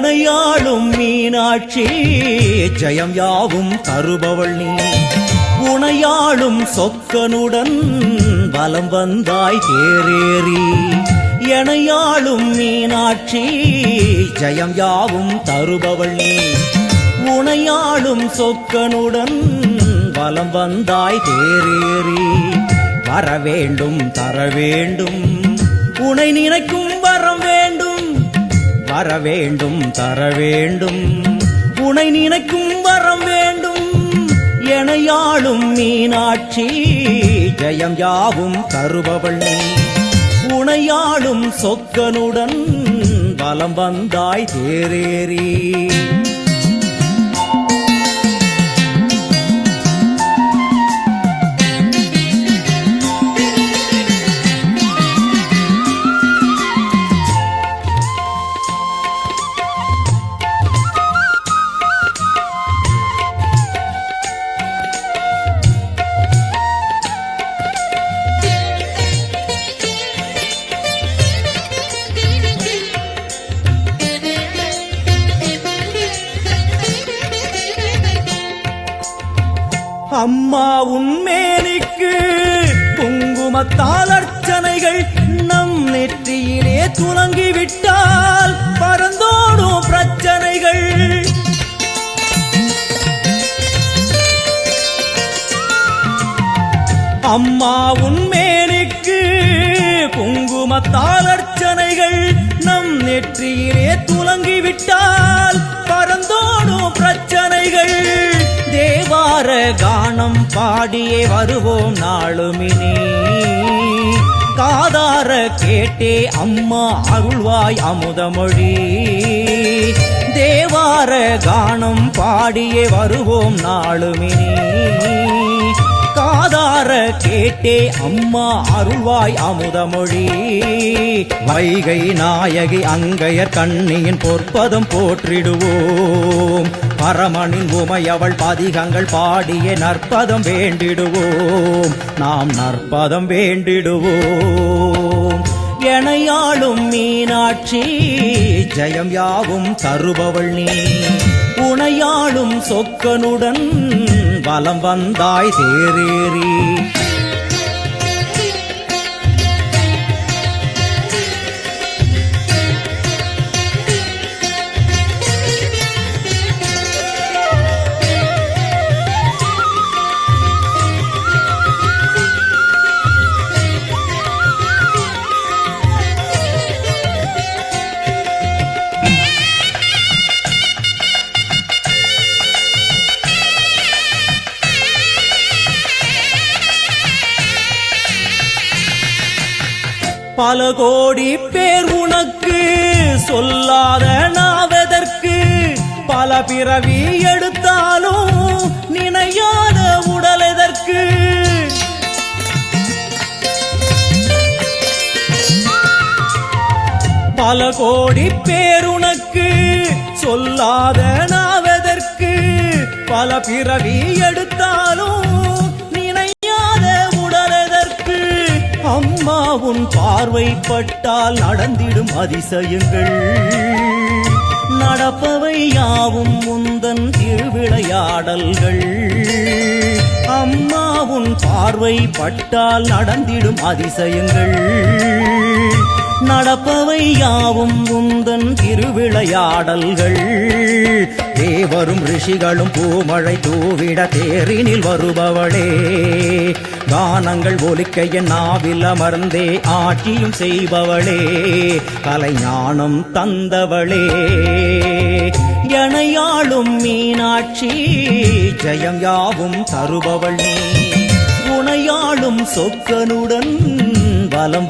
எனையாளும் மீனாட்சி. ஜெயம் யாவும் தருபவள் நீ. உனையாளும் சொக்கனுடன் வலம் வந்தாய் தேரேறி. எனையாளும் மீனாட்சி ஜெயம் யாவும் தருபவள் நீ. உனையாளும் சொக்கனுடன் வலம் வந்தாய் தேரேறி. வர வேண்டும் தர வேண்டும் உனை நினைக்கும் வர வேண்டும் தர வேண்டும் உனை நினைக்கும் வரம் வேண்டும். எனையாளும் மீனாட்சி ஜெயம் யாவும் தருபவள் நீ. உனையாளும் சொக்கனுடன் வலம் வந்தாய் தேரேறி. அம்மா உண்மேனிக்கு குங்குமத்தால் அர்ச்சனைகள் நம் நெற்றியிலே துலங்கிவிட்டால் பறந்தோடும் பிரச்சனைகள். அம்மா உன்மேனிக்கு குங்குமத்தால் அர்ச்சனைகள் நம் நெற்றியிலே துலங்கிவிட்டால் கானம் பாடியே வருவோம் நாளுமினி. காதார கேட்டே அம்மா அருள்வாய் அமுதமொழி. தேவார கானம் பாடியே வருவோம் நாளுமினி. காதார கேட்டே அம்மா அருள்வாய் அமுதமொழி. வைகை நாயகி அங்கையர் கண்ணியின் பொற்பதம் போற்றிடுவோம். பரமனின் உமை அவள் பதிகங்கள் பாடிய நற்பதம் வேண்டிடுவோம். நாம் நற்பதம் வேண்டிடுவோம். எனையாளும் மீனாட்சி ஜெயம் யாவும் தருபவள் நீ. உனையாளும் சொக்கனுடன் வலம் வந்தாய் தேரேறி. பல கோடி பேர் உனக்கு சொல்லாத நாவதற்கு. பல பிறவி எடுத்தாலும் நினையாத உடல் எதற்கு? பல கோடி பேர் உனக்கு சொல்லாத நாவதற்கு. பல பிறவி எடுத்தாலும் உன் பார்வைப்பட்டால் நடந்திடும் அதிசயங்கள். நடப்பவை யாவும் முந்தன் திருவிளையாடல்கள். அம்மா உன் பார்வைப்பட்டால் நடந்திடும் அதிசயங்கள். நடப்பவை யாவும் உந்தன் திருவிளையாடல்கள். தேவரும் ரிஷிகளும் பூமழை தூவிட தேரினில் வருபவளே. கானங்கள் ஒலிக்க என் நாவில் அமர்ந்தே ஆட்சியும் செய்பவளே. கலைஞானம் தந்தவளே. எனையாளும் மீனாட்சி ஜெயம் யாவும் தருபவள் நீ. உனையாளும் சொக்கனுடன் வலம்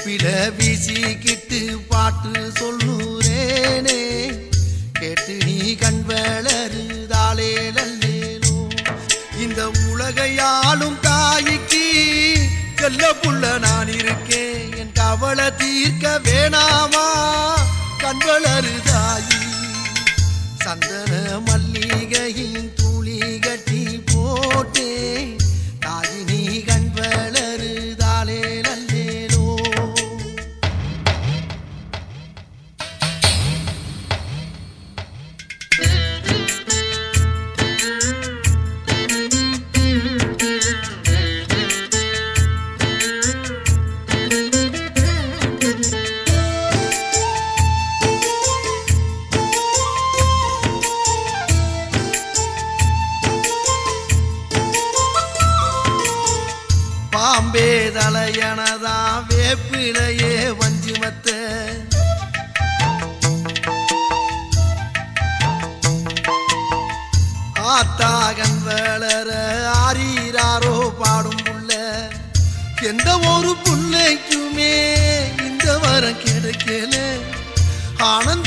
வெப்பில வீசிக்கிட்டு பாட்டு சொல்லுறேனே. கேட்டு நீ கண் வளருதாலே நல்லேலோ இந்த உலகையாளும் தாய்க்கு செல்ல புள்ள நான் இருக்கேன். என் கவலை தீர்க்க வேணாமா? கண்வளருதாயி சந்தன மல்லிகையின் பாம்பே தலையனதா வேப்பிலையே வஞ்சிமத்த. ஆத்தாகன் வேளர ஆரீராரோ பாடும் புள்ள. எந்த ஒரு புள்ளைக்குமே இந்த வரம் கிடைக்கல. ஆனந்த